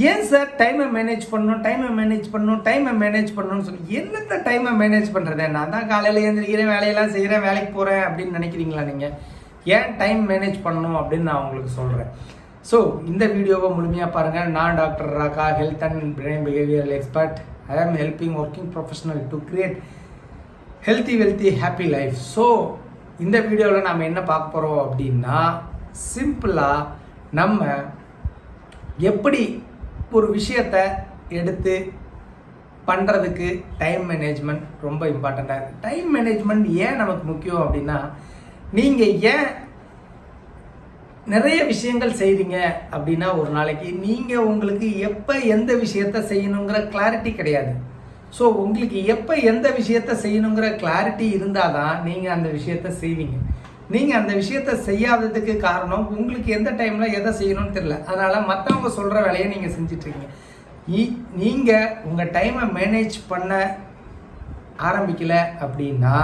ஏன் சார் டைமை மேனேஜ் பண்ணணும் டைமை மேனேஜ் பண்ணணும் டைமை மேனேஜ் பண்ணணும்னு சொல்லி என்னத்த டைமை மேனேஜ் பண்ணுறது நான் தான் காலையில் எழுந்திரிக்கிறேன் வேலையெல்லாம் செய்கிறேன் வேலைக்கு போகிறேன் அப்படின்னு நினைக்கிறீங்களா நீங்கள் ஏன் டைம் மேனேஜ் பண்ணணும் அப்படின்னு நான் உங்களுக்கு சொல்கிறேன் ஸோ இந்த வீடியோவை முழுமையாக பாருங்கள் நான் doctor Raga health and brain behavioural expert I am helping working professional to create healthy wealthy happy life so இந்த வீடியோவில் நாம் என்ன பார்க்க போகிறோம் அப்படின்னா சிம்பிளாக நம்ம எப்படி ஒரு விஷயத்த எடுத்து பண்ணுறதுக்கு டைம் மேனேஜ்மெண்ட் ரொம்ப இம்பார்ட்டண்ட்டாக இருக்குது டைம் மேனேஜ்மெண்ட் ஏன் நமக்கு முக்கியம் அப்படின்னா நீங்கள் ஏன் நிறைய விஷயங்கள் செய்கிறீங்க அப்படின்னா ஒரு நாளைக்கு நீங்கள் உங்களுக்கு எப்போ எந்த விஷயத்த செய்யணுங்கிற கிளாரிட்டி கிடையாது. ஸோ உங்களுக்கு எப்போ எந்த விஷயத்த செய்யணுங்கிற கிளாரிட்டி இருந்தால் தான் நீங்கள் அந்த விஷயத்த செய்வீங்க. நீங்கள் அந்த விஷயத்த செய்யாததுக்கு காரணம் உங்களுக்கு எந்த டைமில் எதை செய்யணும்னு தெரில அதனால் மற்றவங்க சொல்கிற வேலையை நீங்கள் செஞ்சிட்ருக்கீங்க நீங்கள் உங்கள் டைமை மேனேஜ் பண்ண ஆரம்பிக்கல அப்படின்னா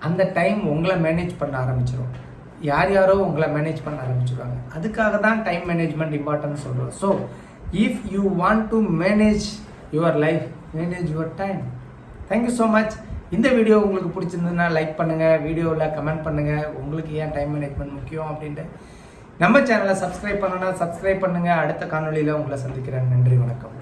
அந்த டைம் உங்களை மேனேஜ் பண்ண ஆரம்பிச்சிடும் யார் யாரோ உங்களை மேனேஜ் பண்ண ஆரம்பிச்சிருவாங்க. அதுக்காக தான் டைம் மேனேஜ்மெண்ட் இம்பார்ட்டன்ட் சொல்கிறோம் so if you want to manage your life manage your time thank you so much இந்த வீடியோ உங்களுக்கு பிடிச்சிருந்ததுன்னா லைக் பண்ணுங்கள் வீடியோவில் கமெண்ட் பண்ணுங்கள் உங்களுக்கு ஏன் டைம் மேனேஜ்மெண்ட் முக்கியம் அப்படின்ட்டு நம்ம சேனலை சப்ஸ்கிரைப் பண்ணணும்னா சப்ஸ்கிரைப் பண்ணுங்கள் அடுத்த காணொளியில் உங்களை சந்திக்கிறேன். நன்றி வணக்கம்.